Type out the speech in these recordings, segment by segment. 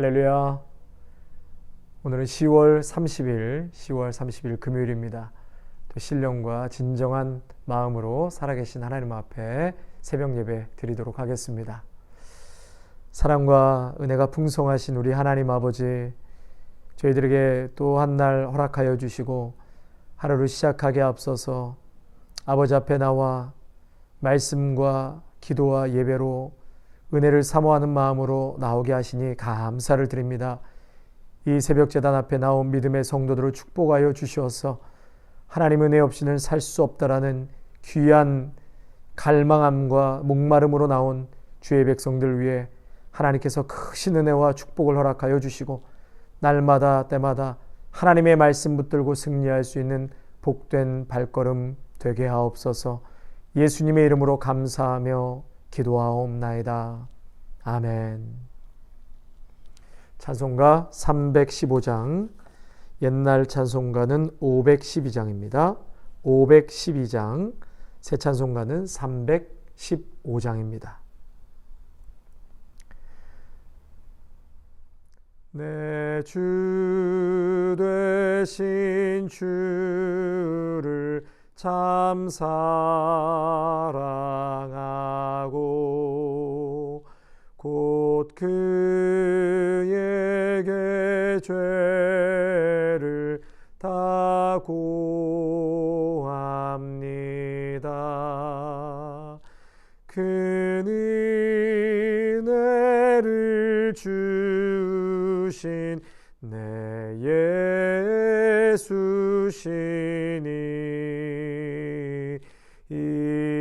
할렐루야. 오늘은 10월 30일, 10월 30일 금요일입니다. 또 신령과 진정한 마음으로 살아계신 하나님 앞에 새벽 예배 드리도록 하겠습니다. 사랑과 은혜가 풍성하신 우리 하나님 아버지, 저희들에게 또 한 날 허락하여 주시고 하루를 시작하게 앞서서 아버지 앞에 나와 말씀과 기도와 예배로 은혜를 사모하는 마음으로 나오게 하시니 감사를 드립니다. 이 새벽 재단 앞에 나온 믿음의 성도들을 축복하여 주시어서 하나님 은혜 없이는 살 수 없다라는 귀한 갈망함과 목마름으로 나온 주의 백성들 위해 하나님께서 크신 은혜와 축복을 허락하여 주시고 날마다 때마다 하나님의 말씀 붙들고 승리할 수 있는 복된 발걸음 되게 하옵소서 예수님의 이름으로 감사하며 기도하옵나이다. 아멘. 찬송가 315장, 옛날 찬송가는 512장입니다. 512장, 새 찬송가는 315장입니다. 내 주 되신 주를 참 사랑하고 곧 그에게 죄를 다 고합니다. 그 은혜를 주신 내 예수시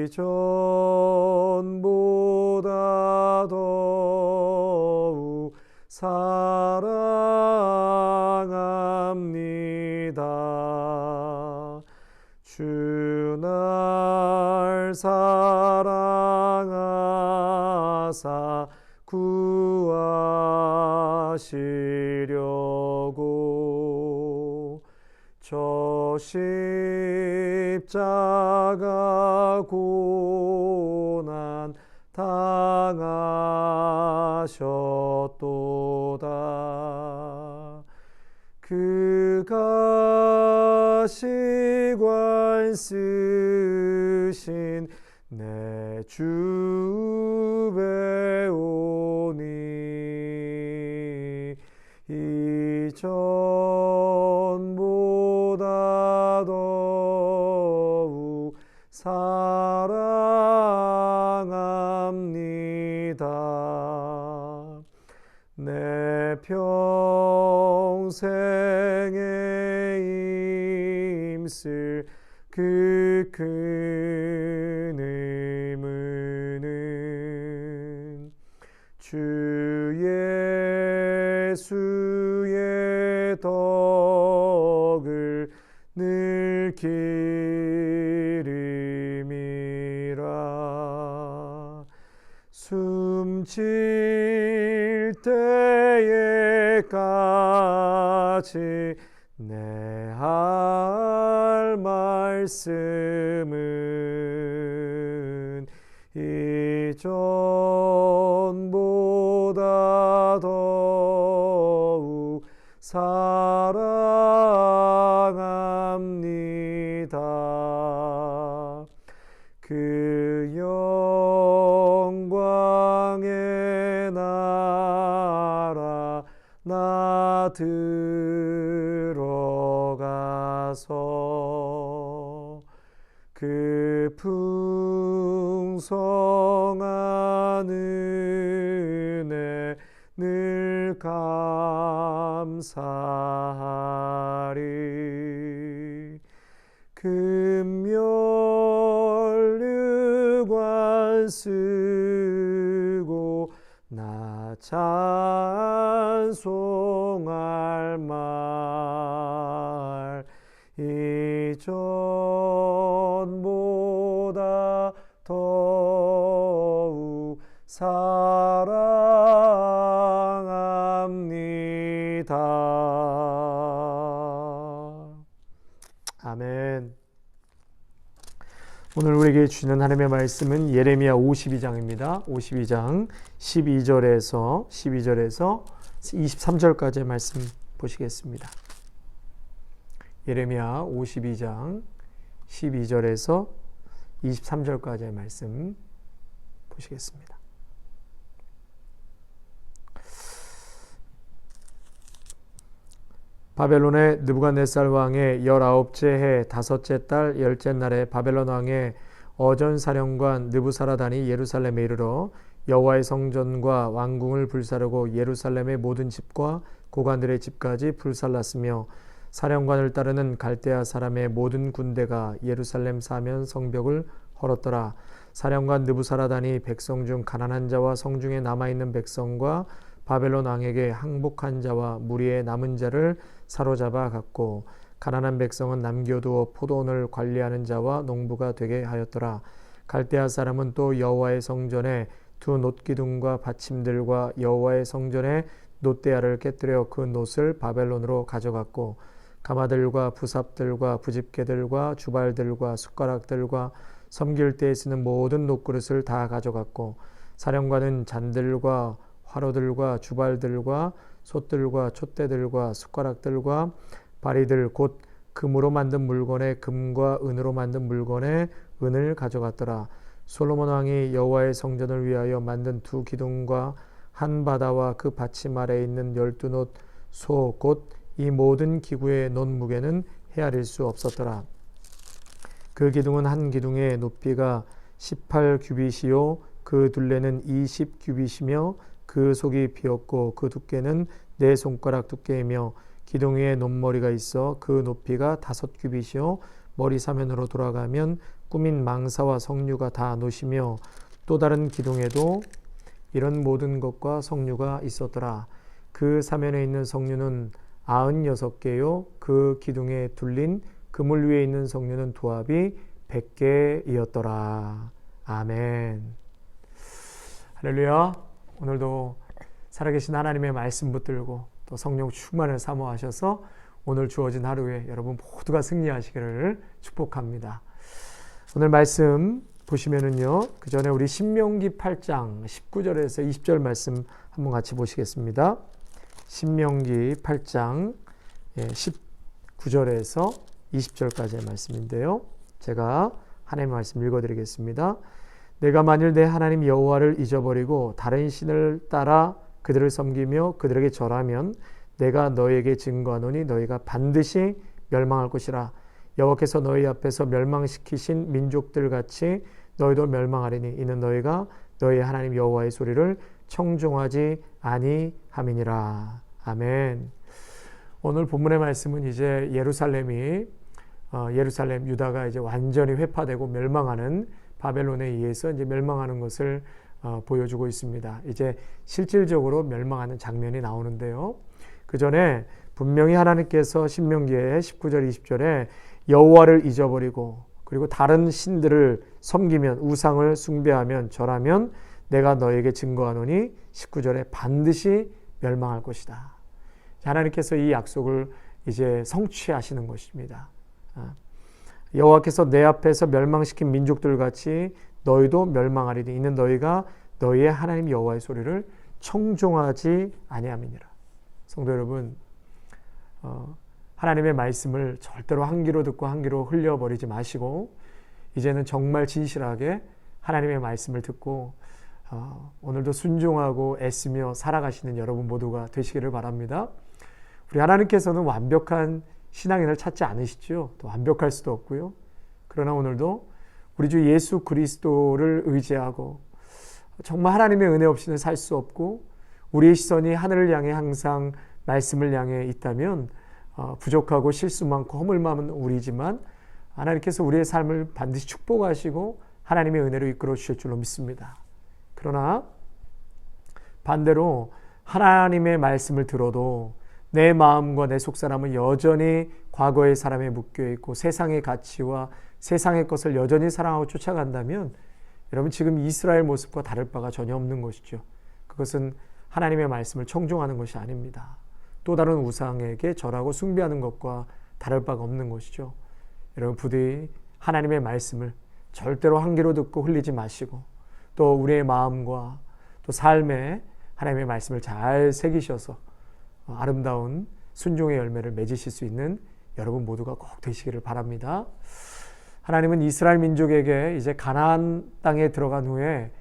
전보다 더욱 사랑합니다. 주 날 사랑하사 구하시려고 저 십자가 고난 당하셨도다. 그가 시관 쓰신 내 주 배우니 이전 평생에 힘쓸 그큰 의무는 주 예수의 덕을 늘 기름이라. 숨질 때에 까지 내 할 말씀은 이전보다 더욱 사랑합니다. 그영 나 들어가서 그 풍성한 은혜 늘 감사하리. 금멸류관 쓰고 나 찬송할 말 이전보다 더욱 사 오늘 우리에게 주는 하나님의 말씀은 예레미야 52장입니다. 52장 12절에서 12절에서 23절까지의 말씀 보시겠습니다. 예레미야 52장 12절에서 23절까지의 말씀 보시겠습니다. 바벨론의 느부갓네살 왕의 열아홉째 해 다섯째 달 열째 날에 바벨론 왕의 어전 사령관 느부사라단이 예루살렘에 이르러 여호와의 성전과 왕궁을 불사르고 예루살렘의 모든 집과 고관들의 집까지 불살랐으며 사령관을 따르는 갈대아 사람의 모든 군대가 예루살렘 사면 성벽을 헐었더라. 사령관 느부사라단이 백성 중 가난한 자와 성중에 남아 있는 백성과 바벨론 왕에게 항복한 자와 무리의 남은 자를 사로잡아 갔고 가난한 백성은 남겨두어 포도원을 관리하는 자와 농부가 되게 하였더라. 갈대아 사람은 또 여호와의 성전에 두 놋기둥과 받침들과 여호와의 성전에 놋대야를 깨뜨려 그 놋을 바벨론으로 가져갔고 가마들과 부삽들과 부집개들과 주발들과 숟가락들과 섬길 때에 쓰는 모든 놋그릇을 다 가져갔고 사령관은 잔들과 화로들과 주발들과 솥들과 촛대들과 숟가락들과 바리들 곧 금으로 만든 물건에 금과 은으로 만든 물건에 은을 가져갔더라. 솔로몬 왕이 여호와의 성전을 위하여 만든 두 기둥과 한 바다와 그 받침 아래에 있는 열두 놋 소 곧 이 모든 기구의 놋 무게는 헤아릴 수 없었더라. 그 기둥은 한 기둥의 높이가 18 규빗이요 그 둘레는 20 규빗이며 그 속이 비었고 그 두께는 네 손가락 두께이며 기둥 위에 높머리가 있어 그 높이가 다섯 규빗이요 머리 사면으로 돌아가면 꾸민 망사와 석류가 다 노시며 또 다른 기둥에도 이런 모든 것과 석류가 있었더라. 그 사면에 있는 석류는 아흔 여섯 개요. 그 기둥에 둘린 그물 위에 있는 석류는 도합이 백 개이었더라. 아멘. 할렐루야. 오늘도 살아계신 하나님의 말씀 붙들고 또 성령 충만을 사모하셔서 오늘 주어진 하루에 여러분 모두가 승리하시기를 축복합니다. 오늘 말씀 보시면은요. 그 전에 우리 신명기 8장 19절에서 20절 말씀 한번 같이 보시겠습니다. 신명기 8장 19절에서 20절까지의 말씀인데요. 제가 하나님의 말씀 읽어드리겠습니다. 내가 만일 내 하나님 여호와를 잊어버리고 다른 신을 따라 그들을 섬기며 그들에게 절하면 내가 너에게 증거하노니 너희가 반드시 멸망할 것이라 여호와께서 너희 앞에서 멸망시키신 민족들 같이 너희도 멸망하리니 이는 너희가 너희 하나님 여호와의 소리를 청종하지 아니함이니라 아멘. 오늘 본문의 말씀은 이제 예루살렘이 어, 예루살렘 유다가 이제 완전히 회파되고 멸망하는 바벨론에 의해서 이제 멸망하는 것을 어, 보여주고 있습니다. 이제 실질적으로 멸망하는 장면이 나오는데요. 그 전에 분명히 하나님께서 신명기에 19절 20절에 여호와를 잊어버리고 그리고 다른 신들을 섬기면 우상을 숭배하면 절하면 내가 너에게 증거하노니 19절에 반드시 멸망할 것이다. 하나님께서 이 약속을 이제 성취하시는 것입니다. 아, 여호와께서 내 앞에서 멸망시킨 민족들 같이 너희도 멸망하리니 이는 너희가 너희의 하나님 여호와의 소리를 청종하지 아니함이니라. 성도 여러분, 어, 하나님의 말씀을 절대로 한 귀로 듣고 한 귀로 흘려버리지 마시고 이제는 정말 진실하게 하나님의 말씀을 듣고 어, 오늘도 순종하고 애쓰며 살아가시는 여러분 모두가 되시기를 바랍니다. 우리 하나님께서는 완벽한 신앙인을 찾지 않으시죠. 또 완벽할 수도 없고요. 그러나 오늘도 우리 주 예수 그리스도를 의지하고 정말 하나님의 은혜 없이는 살 수 없고 우리의 시선이 하늘을 향해 항상 말씀을 향해 있다면 어, 부족하고 실수 많고 허물 많은 우리지만 하나님께서 우리의 삶을 반드시 축복하시고 하나님의 은혜로 이끌어 주실 줄로 믿습니다. 그러나 반대로 하나님의 말씀을 들어도 내 마음과 내 속사람은 여전히 과거의 사람에 묶여 있고 세상의 가치와 세상의 것을 여전히 사랑하고 쫓아간다면 여러분 지금 이스라엘 모습과 다를 바가 전혀 없는 것이죠. 그것은 하나님의 말씀을 청종하는 것이 아닙니다. 또 다른 우상에게 절하고 숭배하는 것과 다를 바가 없는 것이죠. 여러분 부디 하나님의 말씀을 절대로 한 귀로 듣고 흘리지 마시고 또 우리의 마음과 또 삶에 하나님의 말씀을 잘 새기셔서 아름다운 순종의 열매를 맺으실 수 있는 여러분 모두가 꼭 되시기를 바랍니다. 하나님은 이스라엘 민족에게 이제 가나안 땅에 들어간 후에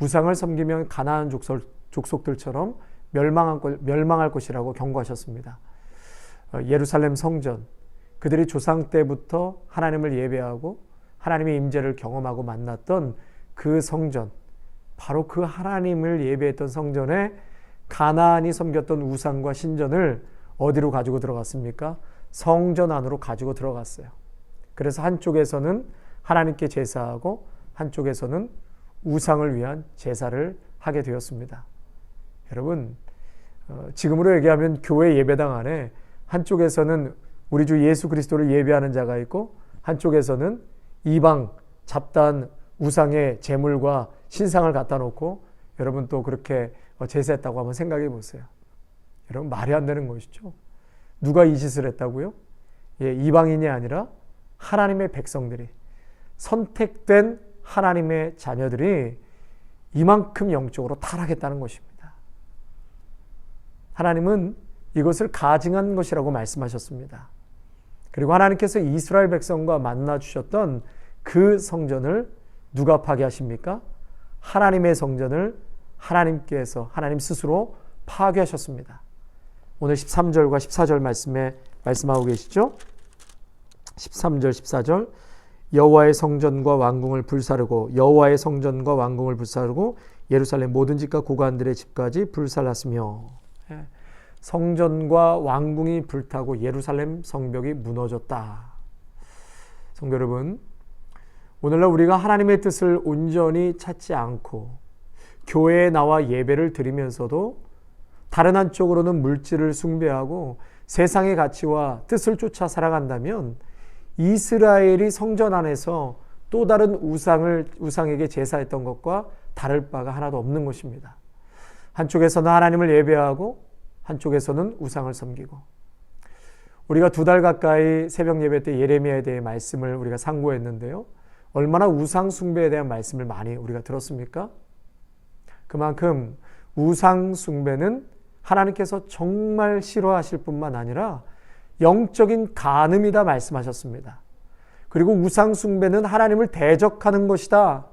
우상을 섬기면 가나안 족속, 들처럼 멸망할, 멸망할 것이라고 경고하셨습니다. 어, 예루살렘 성전 그들이 조상 때부터 하나님을 예배하고 하나님의 임재를 경험하고 만났던 그 성전 바로 그 하나님을 예배했던 성전에 가나안이 섬겼던 우상과 신전을 어디로 가지고 들어갔습니까? 성전 안으로 가지고 들어갔어요. 그래서 한쪽에서는 하나님께 제사하고 한쪽에서는 우상을 위한 제사를 하게 되었습니다. 여러분, 어, 지금으로 얘기하면 교회 예배당 안에 한쪽에서는 우리 주 예수 그리스도를 예배하는 자가 있고 한쪽에서는 이방 잡다한 우상의 제물과 신상을 갖다 놓고 여러분 또 그렇게 제사했다고 한번 생각해 보세요. 여러분 말이 안 되는 것이죠. 누가 이 짓을 했다고요? 예, 이방인이 아니라 하나님의 백성들이 선택된 하나님의 자녀들이 이만큼 영적으로 타락했다는 것입니다. 하나님은 이것을 가증한 것이라고 말씀하셨습니다. 그리고 하나님께서 이스라엘 백성과 만나 주셨던 그 성전을 누가 파괴하십니까? 하나님의 성전을 하나님께서 하나님 스스로 파괴하셨습니다. 오늘 13절과 14절 말씀에 말씀하고 계시죠? 13절 14절 여호와의 성전과 왕궁을 불사르고 여호와의 성전과 왕궁을 불사르고 예루살렘 모든 집과 고관들의 집까지 불살랐으며 예. 성전과 왕궁이 불타고 예루살렘 성벽이 무너졌다. 성도 여러분, 오늘날 우리가 하나님의 뜻을 온전히 찾지 않고 교회에 나와 예배를 드리면서도 다른 한쪽으로는 물질을 숭배하고 세상의 가치와 뜻을 쫓아 살아간다면 이스라엘이 성전 안에서 또 다른 우상을 우상에게 제사했던 것과 다를 바가 하나도 없는 것입니다. 한쪽에서는 하나님을 예배하고 한쪽에서는 우상을 섬기고 우리가 두 달 가까이 새벽 예배 때 예레미야에 대해 말씀을 우리가 상고했는데요. 얼마나 우상 숭배에 대한 말씀을 많이 우리가 들었습니까? 그만큼 우상 숭배는 하나님께서 정말 싫어하실 뿐만 아니라 영적인 간음이다 말씀하셨습니다. 그리고 우상 숭배는 하나님을 대적하는 것이다.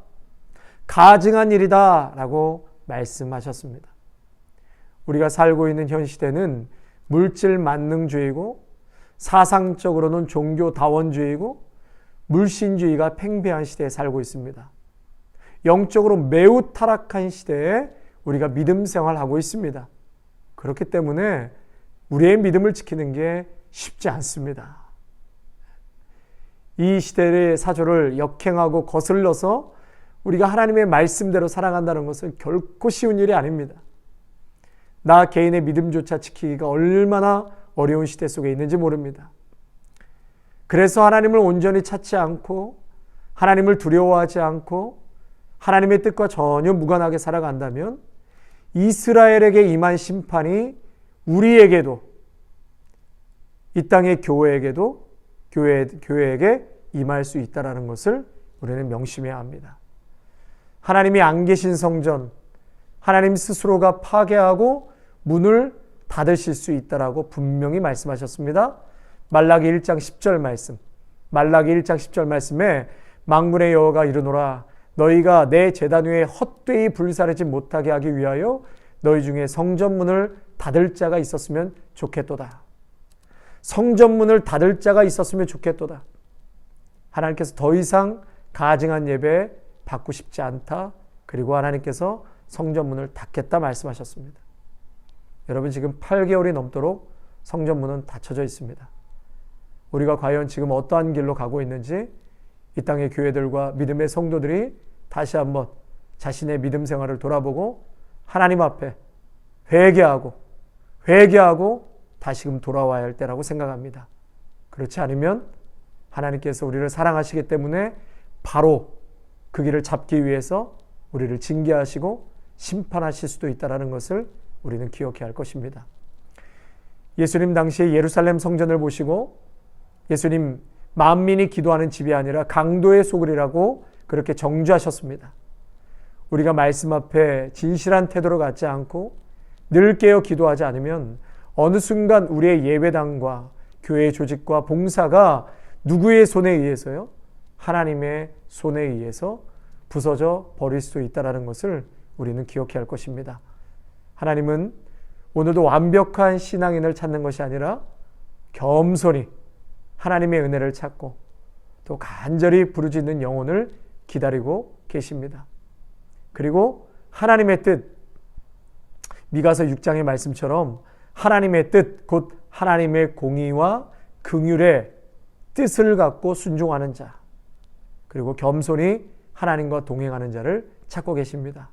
가증한 일이다 라고 말씀하셨습니다. 우리가 살고 있는 현 시대는 물질 만능주의고 사상적으로는 종교 다원주의고 물신주의가 팽배한 시대에 살고 있습니다. 영적으로 매우 타락한 시대에 우리가 믿음 생활하고 있습니다. 그렇기 때문에 우리의 믿음을 지키는 게 쉽지 않습니다. 이 시대의 사조를 역행하고 거슬러서 우리가 하나님의 말씀대로 살아간다는 것은 결코 쉬운 일이 아닙니다. 나 개인의 믿음조차 지키기가 얼마나 어려운 시대 속에 있는지 모릅니다. 그래서 하나님을 온전히 찾지 않고 하나님을 두려워하지 않고 하나님의 뜻과 전혀 무관하게 살아간다면 이스라엘에게 임한 심판이 우리에게도 이 땅의 교회에게도 교회, 교회에게 임할 수 있다라는 것을 우리는 명심해야 합니다. 하나님이 안 계신 성전, 하나님 스스로가 파괴하고 문을 닫으실 수 있다라고 분명히 말씀하셨습니다. 말라기 1장 10절 말씀. 말라기 1장 10절 말씀에 망군의 여호가 이르노라 너희가 내 제단 위에 헛되이 불사르지 못하게 하기 위하여 너희 중에 성전문을 닫을 자가 있었으면 좋겠도다. 성전문을 닫을 자가 있었으면 좋겠도다. 하나님께서 더 이상 가증한 예배 받고 싶지 않다. 그리고 하나님께서 성전문을 닫겠다 말씀하셨습니다. 여러분 지금 8개월이 넘도록 성전문은 닫혀져 있습니다. 우리가 과연 지금 어떠한 길로 가고 있는지 이 땅의 교회들과 믿음의 성도들이 다시 한번 자신의 믿음 생활을 돌아보고 하나님 앞에 회개하고 회개하고 다시금 돌아와야 할 때라고 생각합니다. 그렇지 않으면 하나님께서 우리를 사랑하시기 때문에 바로 그 길을 잡기 위해서 우리를 징계하시고 심판하실 수도 있다는 것을 우리는 기억해야 할 것입니다. 예수님 당시에 예루살렘 성전을 보시고 예수님 만민이 기도하는 집이 아니라 강도의 소굴이라고 그렇게 정주하셨습니다. 우리가 말씀 앞에 진실한 태도로 갖지 않고 늘 깨어 기도하지 않으면 어느 순간 우리의 예배당과 교회 조직과 봉사가 누구의 손에 의해서요? 하나님의 손에 의해서 부서져 버릴 수 있다는 것을 우리는 기억해야 할 것입니다. 하나님은 오늘도 완벽한 신앙인을 찾는 것이 아니라 겸손히 하나님의 은혜를 찾고 또 간절히 부르짖는 영혼을 기다리고 계십니다. 그리고 하나님의 뜻, 미가서 6장의 말씀처럼 하나님의 뜻, 곧 하나님의 공의와 긍휼의 뜻을 갖고 순종하는 자, 그리고 겸손히 하나님과 동행하는 자를 찾고 계십니다.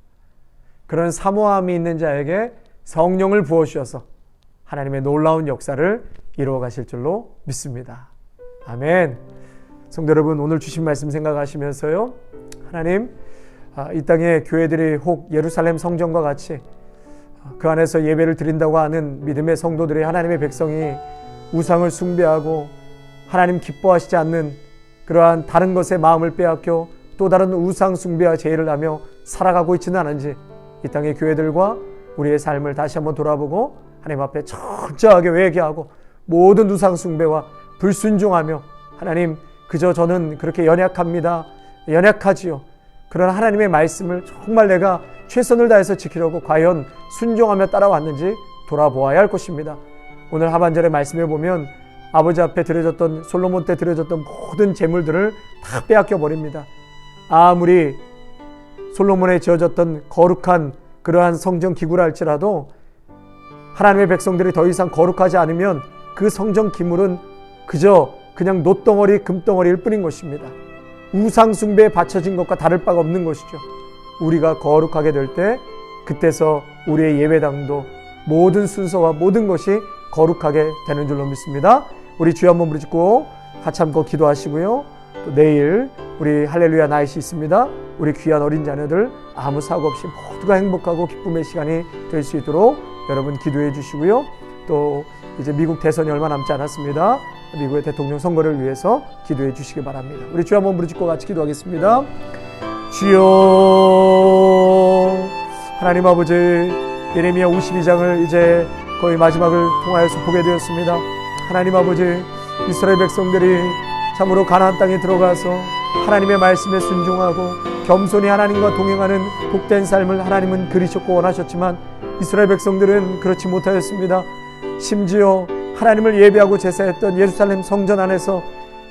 그런 사모함이 있는 자에게 성령을 부어주셔서 하나님의 놀라운 역사를 이루어 가실 줄로 믿습니다. 아멘. 성도 여러분, 오늘 주신 말씀 생각하시면서요. 하나님, 아, 이 땅의 교회들이 혹 예루살렘 성전과 같이 그 안에서 예배를 드린다고 하는 믿음의 성도들이 하나님의 백성이 우상을 숭배하고 하나님 기뻐하시지 않는 그러한 다른 것에 마음을 빼앗겨 또 다른 우상 숭배와 제의를 하며 살아가고 있지는 않은지 이 땅의 교회들과 우리의 삶을 다시 한번 돌아보고 하나님 앞에 철저하게 회개하고 모든 우상 숭배와 불순종하며 하나님 그저 저는 그렇게 연약합니다. 연약하지요. 그런 하나님의 말씀을 정말 내가 최선을 다해서 지키려고 과연 순종하며 따라왔는지 돌아보아야 할 것입니다. 오늘 하반절의 말씀에 보면 아버지 앞에 드려졌던 솔로몬 때 드려졌던 모든 재물들을 다 빼앗겨 버립니다. 아무리 솔로몬에 지어졌던 거룩한 그러한 성전 기구라 할지라도 하나님의 백성들이 더 이상 거룩하지 않으면 그 성전 기물은 그저 그냥 노덩어리 금덩어리일 뿐인 것입니다. 우상 숭배에 바쳐진 것과 다를 바가 없는 것이죠. 우리가 거룩하게 될 때 그때서 우리의 예배당도 모든 순서와 모든 것이 거룩하게 되는 줄로 믿습니다. 우리 주여 한번 부르짖고 같이 한번 기도하시고요. 또 내일 우리 할렐루야 나이시 있습니다. 우리 귀한 어린 자녀들 아무 사고 없이 모두가 행복하고 기쁨의 시간이 될 수 있도록 여러분 기도해 주시고요. 또 이제 미국 대선이 얼마 남지 않았습니다. 미국의 대통령 선거를 위해서 기도해 주시기 바랍니다. 우리 주여 한번 부르짖고 같이 기도하겠습니다. 주여 하나님 아버지 예레미야 52장을 이제 거의 마지막을 통하여서 보게 되었습니다. 하나님 아버지 이스라엘 백성들이 참으로 가나안 땅에 들어가서 하나님의 말씀에 순종하고 겸손히 하나님과 동행하는 복된 삶을 하나님은 그리셨고 원하셨지만 이스라엘 백성들은 그렇지 못하였습니다. 심지어 하나님을 예배하고 제사했던 예루살렘 성전 안에서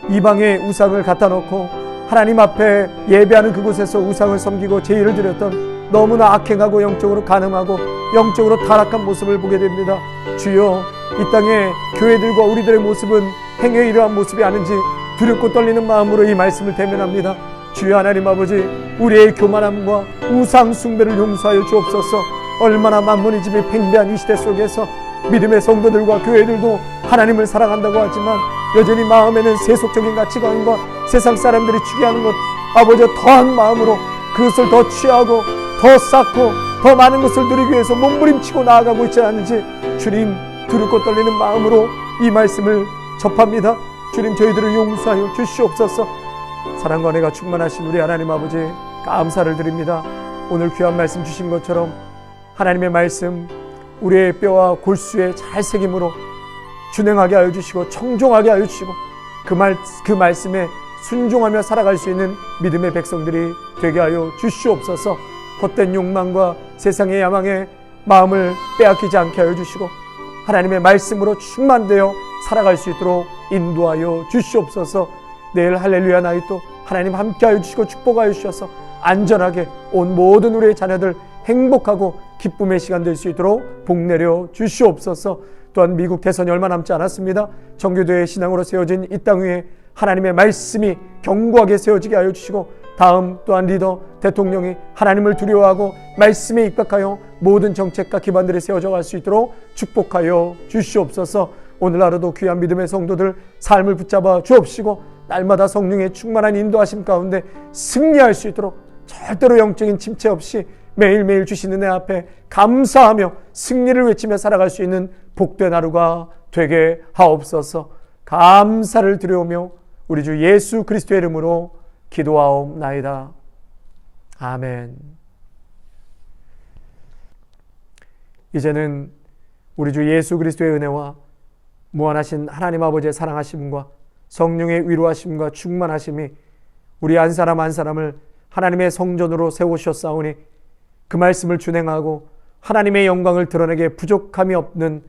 이방의 우상을 갖다 놓고 하나님 앞에 예배하는 그곳에서 우상을 섬기고 제의를 드렸던 너무나 악행하고 영적으로 가늠하고 영적으로 타락한 모습을 보게 됩니다. 주여 이 땅의 교회들과 우리들의 모습은 행여 이러한 모습이 아닌지 두렵고 떨리는 마음으로 이 말씀을 대면합니다. 주여 하나님 아버지 우리의 교만함과 우상 숭배를 용서하여 주옵소서. 얼마나 만문이집이 팽배한 이 시대 속에서 믿음의 성도들과 교회들도 하나님을 사랑한다고 하지만 여전히 마음에는 세속적인 가치관과 세상 사람들이 추구하는 것 아버지 더한 마음으로 그것을 더 취하고 더 쌓고 더 많은 것을 누리기 위해서 몸부림치고 나아가고 있지 않은지 주님 두렵고 떨리는 마음으로 이 말씀을 접합니다. 주님 저희들을 용서하여 주시옵소서. 사랑과 은혜가 충만하신 우리 하나님 아버지 감사를 드립니다. 오늘 귀한 말씀 주신 것처럼 하나님의 말씀 우리의 뼈와 골수에 잘 새김으로 준행하게 하여 주시고 청종하게 하여 주시고 그 말 그 말씀에 순종하며 살아갈 수 있는 믿음의 백성들이 되게 하여 주시옵소서. 헛된 욕망과 세상의 야망에 마음을 빼앗기지 않게 하여 주시고 하나님의 말씀으로 충만되어 살아갈 수 있도록 인도하여 주시옵소서. 내일 할렐루야 나이도 하나님 함께하여 주시고 축복하여 주셔서 안전하게 온 모든 우리의 자녀들 행복하고 기쁨의 시간 될 수 있도록 복 내려 주시옵소서. 또한 미국 대선이 얼마 남지 않았습니다. 정교도의 신앙으로 세워진 이 땅 위에 하나님의 말씀이 견고하게 세워지게 하여 주시고 다음 또한 리더 대통령이 하나님을 두려워하고 말씀에 입각하여 모든 정책과 기반들이 세워져 갈 수 있도록 축복하여 주시옵소서. 오늘 하루도 귀한 믿음의 성도들 삶을 붙잡아 주옵시고 날마다 성령의 충만한 인도하심 가운데 승리할 수 있도록 절대로 영적인 침체 없이 매일매일 주시는 내 앞에 감사하며 승리를 외치며 살아갈 수 있는 복된 하루가 되게 하옵소서 감사를 드려오며 우리 주 예수 그리스도의 이름으로 기도하옵나이다. 아멘. 이제는 우리 주 예수 그리스도의 은혜와 무한하신 하나님 아버지의 사랑하심과 성령의 위로하심과 충만하심이 우리 한 사람 한 사람을 하나님의 성전으로 세우셨사오니 그 말씀을 준행하고 하나님의 영광을 드러내게 부족함이 없는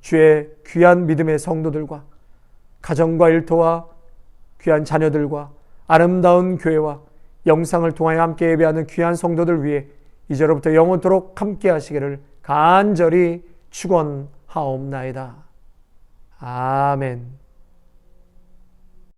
주의 귀한 믿음의 성도들과 가정과 일터와 귀한 자녀들과 아름다운 교회와 영상을 통하여 함께 예배하는 귀한 성도들 위해 이제로부터 영원토록 함께 하시기를 간절히 축원하옵나이다. 아멘.